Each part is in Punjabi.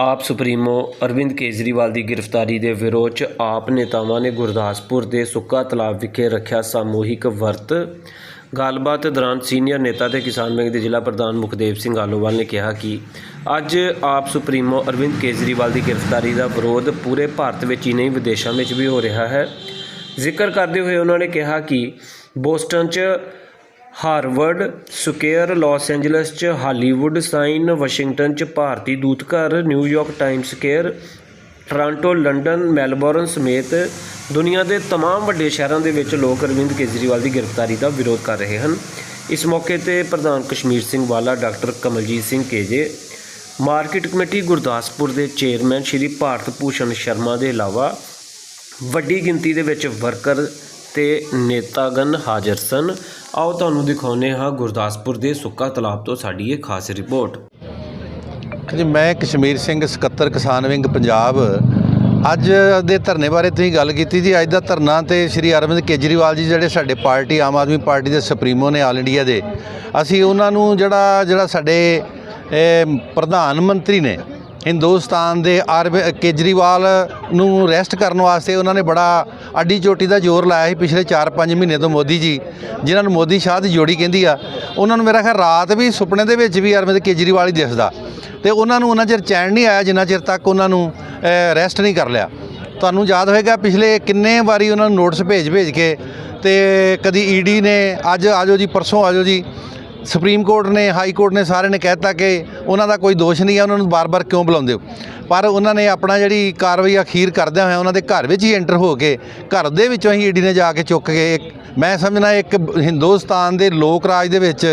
ਆਪ ਸੁਪਰੀਮੋ ਅਰਵਿੰਦ ਕੇਜਰੀਵਾਲ ਦੀ ਗ੍ਰਿਫਤਾਰੀ ਦੇ ਵਿਰੋਧ 'ਚ ਆਪ ਨੇਤਾਵਾਂ ਨੇ ਗੁਰਦਾਸਪੁਰ ਦੇ ਸੁੱਕਾ ਤਲਾਬ ਵਿਖੇ ਰੱਖਿਆ ਸਮੂਹਿਕ ਵਰਤ। ਗੱਲਬਾਤ ਦੌਰਾਨ ਸੀਨੀਅਰ ਨੇਤਾ ਤੇ ਕਿਸਾਨ ਵਿੰਗ ਦੇ ਜ਼ਿਲ੍ਹਾ ਪ੍ਰਧਾਨ ਮੁਖਦੇਵ ਸਿੰਘ ਆਲੋਵਾਲ ਨੇ ਕਿਹਾ ਕਿ ਅੱਜ ਆਪ ਸੁਪਰੀਮੋ ਅਰਵਿੰਦ ਕੇਜਰੀਵਾਲ ਦੀ ਗ੍ਰਿਫਤਾਰੀ ਦਾ ਵਿਰੋਧ ਪੂਰੇ ਭਾਰਤ ਵਿੱਚ ਹੀ ਨਹੀਂ, ਵਿਦੇਸ਼ਾਂ ਵਿੱਚ ਵੀ ਹੋ ਰਿਹਾ ਹੈ। ਜ਼ਿਕਰ ਕਰਦੇ ਹੋਏ ਉਹਨਾਂ ਨੇ ਕਿਹਾ ਕਿ ਬੋਸਟਨ 'ਚ ਹਾਰਵਰਡ ਸਕੁਅਰ ਲਾਸ ਐਂਜਲਸ 'ਚ ਹਾਲੀਵੁੱਡ ਸਾਈਨ ਵਾਸ਼ਿੰਗਟਨ 'ਚ ਭਾਰਤੀ ਦੂਤਘਰ New York Times square Toronto London Melbourne ਸਮੇਤ ਦੁਨੀਆ ਦੇ तमाम ਵੱਡੇ ਸ਼ਹਿਰਾਂ ਦੇ ਵਿੱਚ ਲੋਕ ਅਰਵਿੰਦ ਕੇਜਰੀਵਾਲ ਦੀ ਗ੍ਰਿਫਤਾਰੀ ਦਾ ਵਿਰੋਧ ਕਰ ਰਹੇ ਹਨ ਇਸ ਮੌਕੇ ਤੇ ਪ੍ਰਧਾਨ ਕਸ਼ਮੀਰ ਸਿੰਘ ਵਾਲਾ doctor Kamaljit Singh KJ market committee Gurdaspur ਦੇ ਚੇਅਰਮੈਨ ਸ਼੍ਰੀ ਭਾਰਤ ਭੂਸ਼ਣ ਸ਼ਰਮਾ ਦੇ ਇਲਾਵਾ ਵੱਡੀ ਗਿਣਤੀ ਦੇ ਵਿੱਚ ਵਰਕਰ ਤੇ ਨੇਤਾਗਣ ਹਾਜ਼ਰ ਸਨ ਆਓ ਤੁਹਾਨੂੰ ਦਿਖਾਉਂਦੇ ਹਾਂ ਗੁਰਦਾਸਪੁਰ ਦੇ ਸੁੱਕਾ ਤਲਾਬ ਤੋਂ ਸਾਡੀ ਇਹ ਖਾਸ ਰਿਪੋਰਟ। ਜੀ, ਮੈਂ ਕਸ਼ਮੀਰ ਸਿੰਘ ਸਕੱਤਰ ਕਿਸਾਨ ਵਿੰਗ ਪੰਜਾਬ। ਅੱਜ ਦੇ ਧਰਨੇ ਬਾਰੇ ਤੁਸੀਂ ਗੱਲ ਕੀਤੀ ਜੀ। ਅੱਜ ਦਾ ਧਰਨਾ ਤੇ ਸ਼੍ਰੀ ਅਰਵਿੰਦ ਕੇਜਰੀਵਾਲ ਜੀ ਜਿਹੜੇ ਸਾਡੇ ਪਾਰਟੀ, ਆਮ ਆਦਮੀ ਪਾਰਟੀ ਦੇ ਸੁਪਰੀਮੋ ਨੇ ਆਲ ਇੰਡੀਆ ਦੇ। ਅਸੀਂ ਉਹਨਾਂ ਨੂੰ ਜਿਹੜਾ ਜਿਹੜਾ ਸਾਡੇ ਪ੍ਰਧਾਨ ਮੰਤਰੀ ਨੇ ਹਿੰਦੁਸਤਾਨ ਦੇ ਅਰਵ ਕੇਜਰੀਵਾਲ ਨੂੰ ਰੈਸਟ ਕਰਨ ਵਾਸਤੇ ਉਹਨਾਂ ਨੇ ਬੜਾ ਅੱਡੀ ਚੋਟੀ ਦਾ ਜ਼ੋਰ ਲਾਇਆ ਸੀ ਪਿਛਲੇ 4-5 ਮਹੀਨੇ ਤੋਂ ਮੋਦੀ ਜੀ, ਜਿਨ੍ਹਾਂ ਨੂੰ ਮੋਦੀ ਸ਼ਾਹ ਦੀ ਜੋੜੀ ਕਹਿੰਦੀ ਆ। ਉਹਨਾਂ ਨੂੰ ਮੇਰਾ ਖਿਆਲ ਰਾਤ ਵੀ ਸੁਪਨੇ ਦੇ ਵਿੱਚ ਵੀ ਅਰਵਿੰਦ ਕੇਜਰੀਵਾਲ ਹੀ ਦਿਸਦਾ। ਤੇ ਉਹਨਾਂ ਨੂੰ ਉਹਨਾਂ ਚਿਰ ਚੈਨ ਨਹੀਂ ਆਇਆ ਜਿੰਨਾ ਚਿਰ ਤੱਕ ਉਹਨਾਂ ਨੂੰ ਰੈਸਟ ਨਹੀਂ ਕਰ ਲਿਆ। ਤੁਹਾਨੂੰ ਯਾਦ ਹੋਏਗਾ ਪਿਛਲੇ ਕਿੰਨੇ ਵਾਰੀ ਉਹਨਾਂ ਨੂੰ ਨੋਟਿਸ ਭੇਜ ਭੇਜ ਕੇ ਤੇ ਕਦੀ ਈਡੀ ਨੇ ਅੱਜ ਆਜੋ ਜੀ, ਪਰਸੋਂ ਆਜੋ ਜੀ ਸੁਪਰੀਮ ਕੋਰਟ ਨੇ, ਹਾਈ ਕੋਰਟ ਨੇ ਸਾਰਿਆਂ ਨੇ ਕਹਿਤਾ ਕਿ ਉਹਨਾਂ ਦਾ ਕੋਈ ਦੋਸ਼ ਨਹੀਂ ਹੈ, ਉਹਨਾਂ ਨੂੰ ਬਾਰ-ਬਾਰ ਕਿਉਂ ਬੁਲਾਉਂਦੇ ਹੋ? ਪਰ ਉਹਨਾਂ ਨੇ ਆਪਣਾ ਜਿਹੜੀ ਕਾਰਵਾਈ ਅਖੀਰ ਕਰਦਿਆਂ ਹੋਇਆ ਉਹਨਾਂ ਦੇ ਘਰ ਵਿੱਚ ਹੀ ਐਂਟਰ ਹੋ ਕੇ ਘਰ ਦੇ ਵਿੱਚੋਂ ਹੀ ਈਡੀ ਨੇ ਜਾ ਕੇ ਚੁੱਕ ਕੇ ਇੱਕ- ਮੈਂ ਸਮਝਣਾ ਇੱਕ ਹਿੰਦੁਸਤਾਨ ਦੇ ਲੋਕ ਰਾਜ ਦੇ ਵਿੱਚ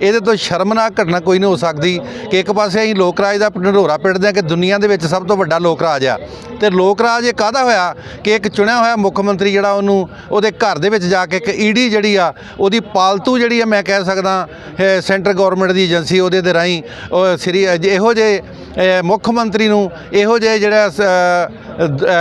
ਇਹਦੇ ਤੋਂ ਸ਼ਰਮਨਾਕ ਘਟਨਾ ਕੋਈ ਨਹੀਂ ਹੋ ਸਕਦੀ ਕਿ ਇੱਕ ਪਾਸੇ ਅਸੀਂ ਲੋਕ ਰਾਜ ਦਾ ਢੰਡੋਰਾ ਪਿੱਟਦੇ ਹਾਂ ਕਿ ਦੁਨੀਆ ਦੇ ਵਿੱਚ ਸਭ ਤੋਂ ਵੱਡਾ ਲੋਕ ਰਾਜ ਆ। ਤੇ ਲੋਕ ਰਾਜ ਇਹ ਕਾਹਦਾ ਹੋਇਆ ਕਿ ਇੱਕ ਚੁਣਿਆ ਹੋਇਆ ਮੁੱਖ ਮੰਤਰੀ ਜਿਹੜਾ ਉਹਨੂੰ ਉਹਦੇ ਘਰ ਦੇ ਵਿੱਚ ਜਾ ਕੇ ਇੱਕ ਈਡੀ ਜਿਹੜੀ ਆ, ਉਹਦੀ ਪਾਲਤੂ ਜਿਹੜੀ ਆ ਮੈਂ ਕਹਿ ਸਕਦਾ ਸੈਂਟਰ ਗਵਰਨਮੈਂਟ ਦੀ ਏਜੰਸੀ ਉਹਦੇ ਦੇ ਰਾਹੀਂ, ਉਹ ਸ੍ਰੀ ਇਹੋ ਜਿਹੇ ਮੁੱਖ ਮੰਤਰੀ ਨੂੰ ਇਹੋ ਜਿਹੇ ਜਿਹੜਾ ਸ-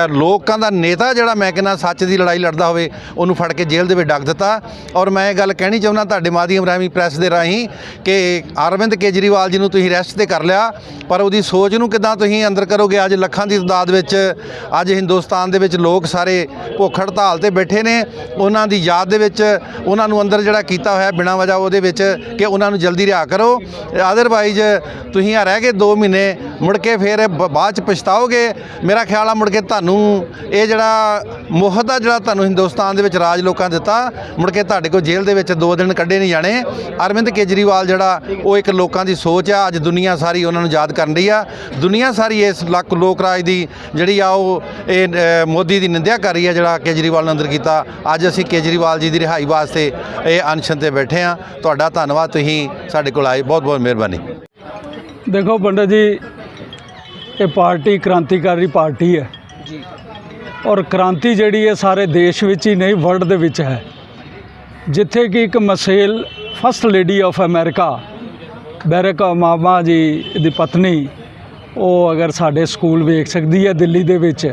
ਲੋਕਾਂ ਦਾ ਨੇਤਾ ਜਿਹੜਾ ਮੈਂ ਕਹਿੰਦਾ ਸੱਚ ਦੀ ਲੜਾਈ ਲੜਦਾ ਹੋਵੇ, ਉਹਨੂੰ ਫੜ ਕੇ ਜੇਲ੍ਹ ਦੇ ਵਿੱਚ ਡੱਕ ਦਿੱਤਾ। ਔਰ ਮੈਂ ਇਹ ਗੱਲ ਕਹਿਣੀ ਚਾਹੁੰਦਾ ਤੁਹਾਡੇ ਮਾਧਿਅਮ ਰਾਹੀਂ, ਪ੍ਰੈਸ ਦੇ ਰਾਹੀਂ ਕਿ ਅਰਵਿੰਦ ਕੇਜਰੀਵਾਲ ਜੀ ਨੂੰ ਤੁਸੀਂ ਰੈਸਟ ਤੇ ਕਰ ਲਿਆ, ਪਰ ਉਹਦੀ ਸੋਚ ਨੂੰ ਕਿਦਾਂ ਤੁਸੀਂ ਅੰਦਰ ਕਰੋਗੇ? ਅੱਜ ਲੱਖਾਂ ਦੀ ਤਾਦਾਦ ਵਿੱਚ, ਅੱਜ ਹਿੰਦੁਸਤਾਨ ਦੇ ਵਿੱਚ ਲੋਕ ਸਾਰੇ ਭੁੱਖ ਹੜਤਾਲ ਤੇ ਬੈਠੇ ਨੇ। ਉਹਨਾਂ ਦੀ ਯਾਦ ਦੇ ਵਿੱਚ ਉਹਨਾਂ ਨੂੰ ਅੰਦਰ ਜਿਹੜਾ ਕੀਤਾ ਹੋਇਆ ਬਿਨਾਂ ਵਜ੍ਹਾ ਉਹਦੇ ਵਿੱਚ ਕਿ ਉਹਨਾਂ ਨੂੰ ਜਲਦੀ ਰਿਹਾ ਕਰੋ। ਅਦਰਵਾਈਜ਼ ਤੁਸੀਂ ਆ ਰਹਿ ਗਏ 2 ਮਹੀਨੇ, ਮੁੜ ਕੇ ਫਿਰ ਬ- ਬਾਅਦ ਚ ਪਛਤਾਓਗੇ। ਮੇਰਾ ਖਿਆਲ ਆ ਮੁੜ ਕੇ ਤੁਹਾਨੂੰ ਇਹ ਜਿਹੜਾ ਮੁਹਤ ਆ ਜਿਹੜਾ ਤੁਹਾਨੂੰ ਹਿੰਦੁਸਤਾਨ ਦੇ ਵਿੱਚ ਰਾਜ ਲੋਕਾਂ ਦਿੱਤਾ, ਮੁੜ ਕੇ ਤੁਹਾਡੇ ਕੋਲ ਜੇਲ੍ਹ ਦੇ ਵਿੱਚ ਦੋ ਦਿਨ ਕੱਢੇ ਨਹੀਂ ਜਾਣੇ। ਅਰਵਿੰਦ ਕੇਜਰੀਵਾਲ ਜਿਹੜਾ, ਉਹ ਇੱਕ ਲੋਕਾਂ ਦੀ ਸੋਚ ਆ, ਅੱਜ ਦੁਨੀਆ ਸਾਰੀ ਉਹਨਾਂ ਨੂੰ ਯਾਦ ਕਰਨ ਰਹੀ ਆ। ਦੁਨੀਆ ਸਾਰੀ ਇਸ ਲੱਕ ਲੋਕ ਰਾਜ ਦੀ ਜਿਹੜੀ ਆ ਉਹ, ਇਹ ਮੋਦੀ ਦੀ ਨਿੰਦਿਆ ਕਰ ਰਹੀ ਆ ਜਿਹੜਾ ਕੇਜਰੀਵਾਲ ਨੇ ਅੰਦਰ ਕੀਤਾ। ਅੱਜ ਅਸੀਂ ਕੇਜਰੀਵਾਲ ਜੀ ਦੀ ਰਿਹਾਈ ਵਾਸਤੇ ਇਹ ਅਨਸ਼ਨ ਤੇ ਬੈਠੇ ਆ। ਤੁਹਾਡਾ ਧੰਨਵਾਦ, ਤੁਸੀਂ ਸਾਡੇ ਕੋਲ ਆਏ। ਬਹੁਤ ਬਹੁਤ ਮਿਹਰਬਾਨੀ। ਦੇਖੋ ਪੰਡਤ ਜੀ, ਇਹ ਪਾਰਟੀ ਕ੍ਰਾਂਤੀਕਾਰੀ ਪਾਰਟੀ ਹੈ। ਜੀ। ਔਰ ਕ੍ਰਾਂਤੀ ਜਿਹੜੀ ਹੈ ਸਾਰੇ ਦੇਸ਼ ਵਿੱਚ ਹੀ ਨਹੀਂ ਵਰਲਡ ਦੇ ਵਿੱਚ ਹੈ। ਜਿੱਥੇ ਕਿ ਇੱਕ Michelle first lady of America Barack Obama ji ਦੀ ਪਤਨੀ, ਉਹ ਅਗਰ ਸਾਡੇ ਸਕੂਲ ਵੇਖ ਸਕਦੀ ਹੈ ਦਿੱਲੀ ਦੇ ਵਿੱਚ,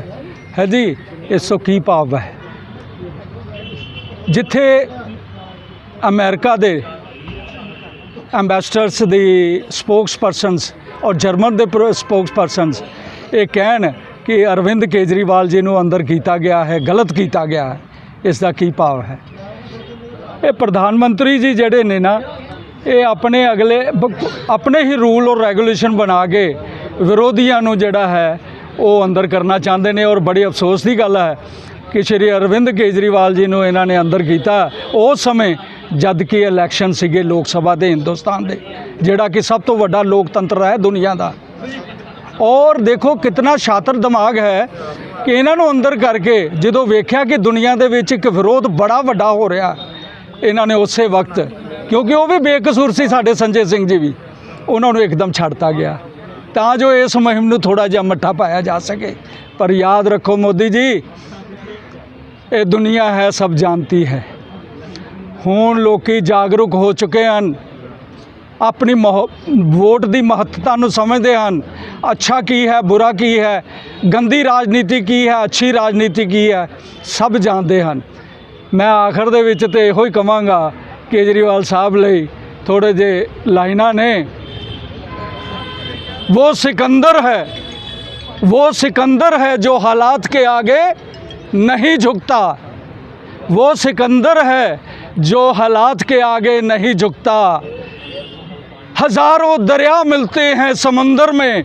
ਹੈ ਜੀ, ਇਸ ਤੋਂ ਕੀ ਭਾਵ ਹੈ? ਜਿੱਥੇ ਅਮਰੀਕਾ ਦੇ ਐਂਬੈਸਡਰਸ ਦੀ ਸਪੋਕਸਪਰਸਨਸ ਔਰ ਜਰਮਨ ਦੇ ਸਪੋਕਸਪਰਸਨਸ ਇਹ ਕਹਿਣ ਕਿ ਅਰਵਿੰਦ ਕੇਜਰੀਵਾਲ ਜੀ ਨੂੰ ਅੰਦਰ ਕੀਤਾ ਗਿਆ ਹੈ, ਗਲਤ ਕੀਤਾ ਗਿਆ ਹੈ, ਇਸ ਦਾ ਕੀ ਭਾਵ ਹੈ? ਇਹ ਪ੍ਰਧਾਨ ਮੰਤਰੀ ਜੀ ਜਿਹੜੇ ਨੇ ਨਾ, ਇਹ ਆਪਣੇ ਅਗਲੇ ਆਪਣੇ ਹੀ ਰੂਲ ਔਰ ਰੈਗੂਲੇਸ਼ਨ ਬਣਾ ਕੇ ਵਿਰੋਧੀਆਂ ਨੂੰ ਜਿਹੜਾ ਹੈ, ਉਹ ਅੰਦਰ ਕਰਨਾ ਚਾਹੁੰਦੇ ਨੇ ਔਰ ਬੜੀ ਅਫਸੋਸ ਦੀ ਗੱਲ ਹੈ ਕਿ ਸ਼੍ਰੀ ਅਰਵਿੰਦ ਕੇਜਰੀਵਾਲ ਜੀ ਨੂੰ ਇਹਨਾਂ ਨੇ ਅੰਦਰ ਕੀਤਾ। ਉਸ ਸਮੇਂ ਜਦ ਕਿ ਇਲੈਕਸ਼ਨ ਸੀਗੇ ਲੋਕ ਸਭਾ ਦੇ ਹਿੰਦੁਸਤਾਨ ਦੇ, ਜਿਹੜਾ ਕਿ ਸਭ ਤੋਂ ਵੱਡਾ ਲੋਕਤੰਤਰ ਹੈ ਦੁਨੀਆ ਦਾ। ਔਰ ਦੇਖੋ ਕਿਤਨਾ ਸ਼ਾਤਰ ਦਿਮਾਗ ਹੈ ਕਿ ਇਹਨਾਂ ਨੂੰ ਅੰਦਰ ਕਰਕੇ ਜਦੋਂ ਵੇਖਿਆ ਕਿ ਦੁਨੀਆ ਦੇ ਵਿੱਚ ਇੱਕ ਵਿਰੋਧ ਬੜਾ ਵੱਡਾ ਹੋ ਰਿਹਾ, ਇਹਨਾਂ ਨੇ ਉਸੇ ਵਕਤ, ਕਿਉਂਕਿ ਉਹ ਵੀ ਬੇਕਸੂਰ ਸੀ ਸਾਡੇ ਸੰਜੇ ਸਿੰਘ ਜੀ ਵੀ, ਉਹਨਾਂ ਨੂੰ ਇੱਕਦਮ ਛੱਡਤਾ ਗਿਆ। ਤਾਂ ਜੋ ਇਸ ਮੁਹਿੰਮ ਨੂੰ ਥੋੜਾ ਜਿਹਾ ਮੱਠਾ ਪਾਇਆ ਜਾ ਸਕੇ। ਪਰ ਯਾਦ ਰੱਖੋ ਮੋਦੀ ਜੀ, ਇਹ ਦੁਨੀਆ ਹੈ ਸਭ ਜਾਣਤੀ ਹੈ। ਹੁਣ ਲੋਕੀ ਜਾਗਰੂਕ ਹੋ ਚੁੱਕੇ ਹਨ ਆਪਣੀ ਮਹ ਵੋਟ ਦੀ ਮਹੱਤਤਾ ਨੂੰ ਸਮਝਦੇ ਹਨ ਅੱਛਾ ਕੀ ਹੈ ਬੁਰਾ ਕੀ ਹੈ ਗੰਦੀ ਰਾਜਨੀਤੀ ਕੀ ਹੈ ਅੱਛੀ ਰਾਜਨੀਤੀ ਕੀ ਹੈ ਸਭ ਜਾਣਦੇ ਹਨ ਮੈਂ ਆਖਰ ਦੇ ਵਿੱਚ ਤੇ ਇਹੋ ਹੀ ਕਵਾਂਗਾ ਕੇਜਰੀਵਾਲ ਸਾਹਿਬ ਲਈ ਥੋੜੇ ਜਿਹੇ ਲਾਈਨਾਂ ਨੇ वो सिकंदर है वो सिकंदर है जो हालात के आगे नहीं झुकता वो सिकंदर है जो हालात के आगे नहीं झुकता हजारों दरिया मिलते हैं समंदर में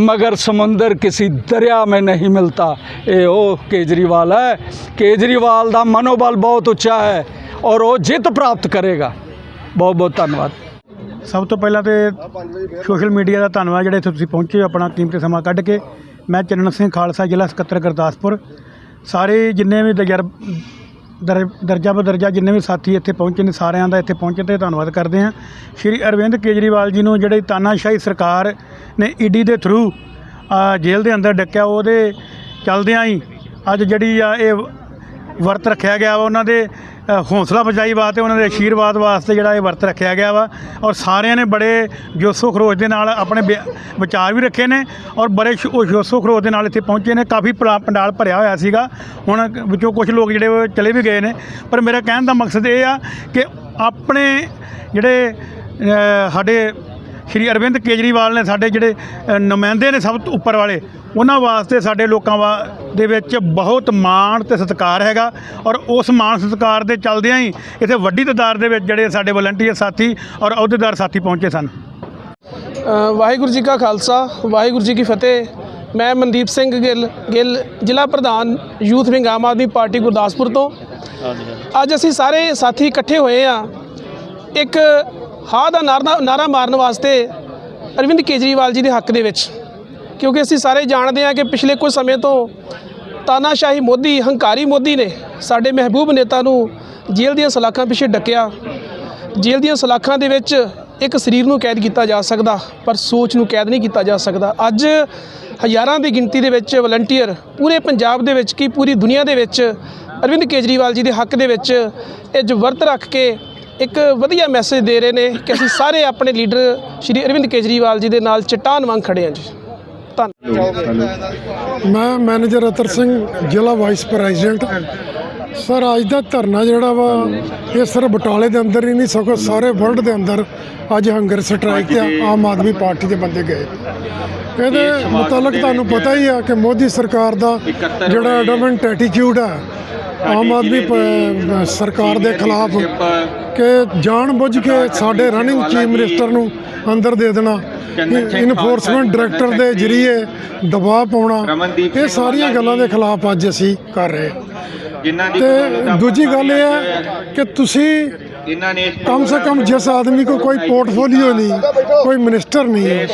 मगर समंदर किसी दरिया में नहीं मिलता ਇਹ ਉਹ ਕੇਜਰੀਵਾਲ ਹੈ ਕੇਜਰੀਵਾਲ ਦਾ ਮਨੋਬਲ ਬਹੁਤ ਉੱਚਾ ਹੈ ਔਰ ਉਹ ਜਿੱਤ ਪ੍ਰਾਪਤ ਕਰੇਗਾ ਬਹੁਤ ਬਹੁਤ ਧੰਨਵਾਦ ਸਭ ਤੋਂ ਪਹਿਲਾਂ ਤੇ ਸੋਸ਼ਲ ਮੀਡੀਆ ਦਾ ਧੰਨਵਾਦ ਜਿਹੜੇ ਇੱਥੇ ਤੁਸੀਂ ਪਹੁੰਚੇ ਹੋ, ਆਪਣਾ ਕੀਮਤੀ ਸਮਾਂ ਕੱਢ ਕੇ ਮੈਂ ਚਰਨ ਸਿੰਘ ਖਾਲਸਾ ਜ਼ਿਲ੍ਹਾ ਸਕੱਤਰ ਗੁਰਦਾਸਪੁਰ ਸਾਰੇ ਜਿੰਨੇ ਵੀ ਦਰਜਾ ਦਰ- ਦਰਜਾ ਬਦਰਜਾ ਜਿੰਨੇ ਵੀ ਸਾਥੀ ਇੱਥੇ ਪਹੁੰਚੇ ਨੇ ਸਾਰਿਆਂ ਦਾ ਇੱਥੇ ਪਹੁੰਚਣ ਤੇ ਧੰਨਵਾਦ ਕਰਦੇ ਹਾਂ। ਸ਼੍ਰੀ ਅਰਵਿੰਦ ਕੇਜਰੀਵਾਲ ਜੀ ਨੂੰ ਜਿਹੜੀ ਤਾਨਾਸ਼ਾਹੀ ਸਰਕਾਰ ਨੇ ਈਡੀ ਦੇ ਥਰੂ ਜੇਲ੍ਹ ਦੇ ਅੰਦਰ ਡੱਕਿਆ, ਉਹਦੇ ਚਲਦਿਆਂ ਹੀ ਅੱਜ ਜਿਹੜੀ ਆ ਇਹ ਵਰਤ ਰੱਖਿਆ ਗਿਆ ਵਾ ਉਹਨਾਂ ਦੇ ਅ, ਹੌਸਲਾ ਅਫਜ਼ਾਈ ਵਾਸਤੇ ਉਹਨਾਂ ਦੇ ਆਸ਼ੀਰਵਾਦ ਵਾਸਤੇ ਜਿਹੜਾ ਇਹ ਵਰਤ ਰੱਖਿਆ ਗਿਆ ਵਾ। ਔਰ ਸਾਰਿਆਂ ਨੇ ਬੜੇ ਜੋਸ਼ੋ ਖਰੋਸ਼ ਦੇ ਨਾਲ ਆਪਣੇ ਬਿ- ਵਿਚਾਰ ਵੀ ਰੱਖੇ ਨੇ ਔਰ ਬੜੇ ਸ਼ੋ- ਜੋਸ਼ੋ ਖਰੋਸ਼ ਦੇ ਨਾਲ ਇੱਥੇ ਪਹੁੰਚੇ ਨੇ। ਕਾਫੀ ਪੰਡਾਲ ਭਰਿਆ ਹੋਇਆ ਸੀਗਾ। ਹੁਣ ਵਿੱਚੋਂ ਕੁਝ ਲੋਕ ਜਿਹੜੇ ਚਲੇ ਵੀ ਗਏ ਨੇ। ਪਰ ਮੇਰਾ ਕਹਿਣ ਦਾ ਮਕਸਦ ਇਹ ਆ ਕਿ ਆਪਣੇ ਜਿਹੜੇ ਸਾਡੇ ਸ਼੍ਰੀ ਅਰਵਿੰਦ ਕੇਜਰੀਵਾਲ ਨੇ ਸਾਡੇ ਜਿਹੜੇ ਨੁਮਾਇੰਦੇ ਨੇ ਸਭ ਤੋਂ ਉੱਪਰ ਵਾਲੇ ਉਹਨਾਂ ਵਾਸਤੇ ਸਾਡੇ ਲੋਕਾਂ ਵਾ ਦੇ ਵਿੱਚ ਬਹੁਤ ਮਾਣ ਤੇ ਸਤਿਕਾਰ ਹੈਗਾ ਔਰ ਉਸ ਮਾਣ ਸਤਿਕਾਰ ਦੇ ਚੱਲਦਿਆਂ ਹੀ ਇੱਥੇ ਵੱਡੀ ਤਾਦਾਦ ਦੇ ਵਿੱਚ ਜਿਹੜੇ ਸਾਡੇ ਵਲੰਟੀਅਰ ਸਾਥੀ ਔਰ ਅਹੁਦੇਦਾਰ ਸਾਥੀ ਪਹੁੰਚੇ ਸਨ। ਵਾਹਿਗੁਰੂ ਜੀ ਕਾ ਖਾਲਸਾ ਵਾਹਿਗੁਰੂ ਜੀ ਕੀ ਫਤਿਹ। ਮੈਂ ਮਨਦੀਪ ਸਿੰਘ ਗਿੱਲ ਗਿੱਲ ਜ਼ਿਲ੍ਹਾ ਪ੍ਰਧਾਨ youth wing Aam Aadmi party Gurdaspur ਤੋਂ। ਅੱਜ ਅਸੀਂ ਸਾਰੇ ਸਾਥੀ ਇਕੱਠੇ ਹੋਏ ਆ ਇੱਕ ਹਾਂ ਦਾ ਨਾਰਾ ਨਾਰਾ ਮਾਰਨ ਵਾਸਤੇ ਅਰਵਿੰਦ ਕੇਜਰੀਵਾਲ ਜੀ ਦੇ ਹੱਕ ਦੇ ਵਿੱਚ। ਕਿਉਂਕਿ ਅਸੀਂ ਸਾਰੇ ਜਾਣਦੇ ਹਾਂ ਕਿ ਪਿਛਲੇ ਕੁਝ ਸਮੇਂ ਤੋਂ ਤਾਨਾਸ਼ਾਹੀ ਮੋਦੀ, ਹੰਕਾਰੀ ਮੋਦੀ ਨੇ ਸਾਡੇ ਮਹਿਬੂਬ ਨੇਤਾ ਨੂੰ ਜੇਲ੍ਹ ਦੀਆਂ ਸਲਾਖਾਂ ਪਿੱਛੇ ਡੱਕਿਆ। ਜੇਲ੍ਹ ਦੀਆਂ ਸਲਾਖਾਂ ਦੇ ਵਿੱਚ ਇੱਕ ਸਰੀਰ ਨੂੰ ਕੈਦ ਕੀਤਾ ਜਾ ਸਕਦਾ, ਪਰ ਸੋਚ ਨੂੰ ਕੈਦ ਨਹੀਂ ਕੀਤਾ ਜਾ ਸਕਦਾ। ਅੱਜ ਹਜ਼ਾਰਾਂ ਦੀ ਗਿਣਤੀ ਦੇ ਵਿੱਚ ਵਲੰਟੀਅਰ ਪੂਰੇ ਪੰਜਾਬ ਦੇ ਵਿੱਚ ਕੀ ਪੂਰੀ ਦੁਨੀਆ ਦੇ ਵਿੱਚ ਅਰਵਿੰਦ ਕੇਜਰੀਵਾਲ ਜੀ ਦੇ ਹੱਕ ਦੇ ਵਿੱਚ ਇਹ ਜੋ ਵਰਤ ਰੱਖ ਕੇ ਇੱਕ ਵਧੀਆ ਮੈਸੇਜ ਦੇ ਰਹੇ ਨੇ ਕਿ ਅਸੀਂ ਸਾਰੇ ਆਪਣੇ ਲੀਡਰ ਸ਼੍ਰੀ ਅਰਵਿੰਦ ਕੇਜਰੀਵਾਲ ਜੀ ਦੇ ਨਾਲ ਚਟਾਨ ਵਾਂਗ ਖੜੇ ਹਾਂ ਜੀ। ਧੰਨਵਾਦ। ਮੈਂ ਮੈਨੇਜਰ ਅਤਰ ਸਿੰਘ ਜ਼ਿਲ੍ਹਾ ਵਾਈਸ ਪ੍ਰੈਜ਼ੀਡੈਂਟ ਸਰ ਅੱਜ ਦਾ ਧਰਨਾ ਜਿਹੜਾ ਵਾ ਇਹ ਸਿਰਫ ਬਟਾਲੇ ਦੇ ਅੰਦਰ ਹੀ ਨਹੀਂ ਸਗੋਂ ਸਾਰੇ ਵਰਲਡ ਦੇ ਅੰਦਰ ਅੱਜ ਹੰਗਰ ਸਟ੍ਰਾਈਕ ਤੇ ਆਮ ਆਦਮੀ ਪਾਰਟੀ ਦੇ ਬੰਦੇ ਗਏ। ਇਹਦੇ ਮੁਤਲਕ ਤੁਹਾਨੂੰ ਪਤਾ ਹੀ ਆ ਕਿ ਮੋਦੀ ਸਰਕਾਰ ਦਾ ਜਿਹੜਾ ਐਡਮੈਂਟ ਐਟੀਟਿਊਡ ਆ ਆਮ ਆਦਮੀ ਪ- ਸਰਕਾਰ ਦੇ ਖਿਲਾਫ ਕਿ ਜਾਣ ਬੁੱਝ ਕੇ ਸਾਡੇ ਰਨਿੰਗ ਚੀਫ ਮਿਨਿਸਟਰ ਨੂੰ ਅੰਦਰ ਦੇ ਦੇਣਾ ਇਨਫੋਰਸਮੈਂਟ ਡਾਇਰੈਕਟਰ ਦੇ ਜਰੀਏ ਦਬਾਅ ਪਾਉਣਾ ਇਹ ਸਾਰੀਆਂ ਗੱਲਾਂ ਦੇ ਖਿਲਾਫ ਅੱਜ ਅਸੀਂ ਕਰ ਰਹੇ ਹਾਂ। ਤੇ ਦੂਜੀ ਗੱਲ ਇਹ ਹੈ। ਕਿ ਤੁਸੀਂ कम से कम जिस आदमी को कोई पोर्टफोलियो नहीं कोई मिनिस्टर नहीं है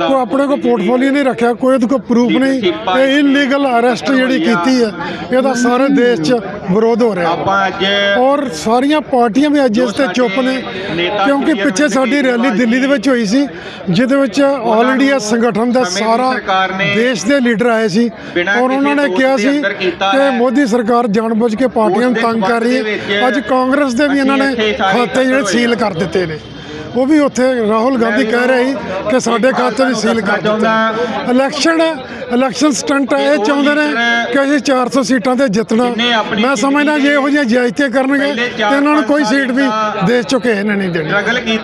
कोई अपने को पोर्टफोलियो नहीं रखा कोई ਉਹਦੇ ਕੋਲ ਪ੍ਰੂਫ ਨਹੀਂ ਇਹ ਇਲੀਗਲ ਅਰੈਸਟ ਜਿਹੜੀ ਕੀਤੀ ਹੈ ਇਹਦਾ ਸਾਰੇ ਦੇਸ਼ 'ਚ ਵਿਰੋਧ ਹੋ ਰਿਹਾ। ਔਰ ਸਾਰੀਆਂ ਪਾਰਟੀਆਂ ਵੀ ਅੱਜ ਇਸ ਤੇ ਚੁੱਪ ਨੇ ਕਿਉਂਕਿ ਪਿੱਛੇ ਸਾਡੀ ਰੈਲੀ ਦਿੱਲੀ ਦੇ ਵਿੱਚ ਹੋਈ ਸੀ ਜਿਹਦੇ ਵਿੱਚ ਆਲ ਇੰਡੀਆ ਸੰਗਠਨ ਦਾ ਸਾਰਾ ਦੇਸ਼ ਦੇ ਲੀਡਰ ਆਏ ਸੀ ਔਰ ਉਹਨਾਂ ਨੇ ਕਿਹਾ ਸੀ ਕਿ ਮੋਦੀ ਸਰਕਾਰ ਜਾਣਬੁੱਝ ਕੇ ਪਾਰਟੀਆਂ ਨੂੰ ਤੰਗ ਕਰ ਰਹੀ ਹੈ। ਅੱਜ ਕਾਂਗਰਸ ਦੇ ਵੀ ਇਹਨਾਂ ਨੇ ਖਾਤੇ ਜਿਹੜੇ ਸੀਲ ਕਰ ਦਿੱਤੇ ਨੇ। ਉਹ ਵੀ ਉੱਥੇ ਰਾਹੁਲ ਗਾਂਧੀ ਕਹਿ ਰਹੇ ਸੀ ਕਿ ਸਾਡੇ ਖਾਤੇ ਵੀ ਸੀਲ ਕਰ ਦਿੱਤੇ। ਇਲੈਕਸ਼ਨ ਇਲੈਕਸ਼ਨ ਸਟੰਟ ਇਹ ਚਾਹੁੰਦੇ ਨੇ ਕਿ ਅਸੀਂ 400 ਸੀਟਾਂ ਤੇ ਜਿੱਤਣਾ। ਮੈਂ ਸਮਝਦਾ ਜੇ ਇਹੋ ਜਿਹੀਆਂ ਜਾਇਜ਼ਤੇ ਕਰਨਗੇ ਤੇ ਇਹਨਾਂ ਨੂੰ ਕੋਈ ਸੀਟ ਵੀ ਦੇਸ਼ ਚੋਂ ਕਿਸੇ ਨੇ ਨਹੀਂ ਦੇਣੀ।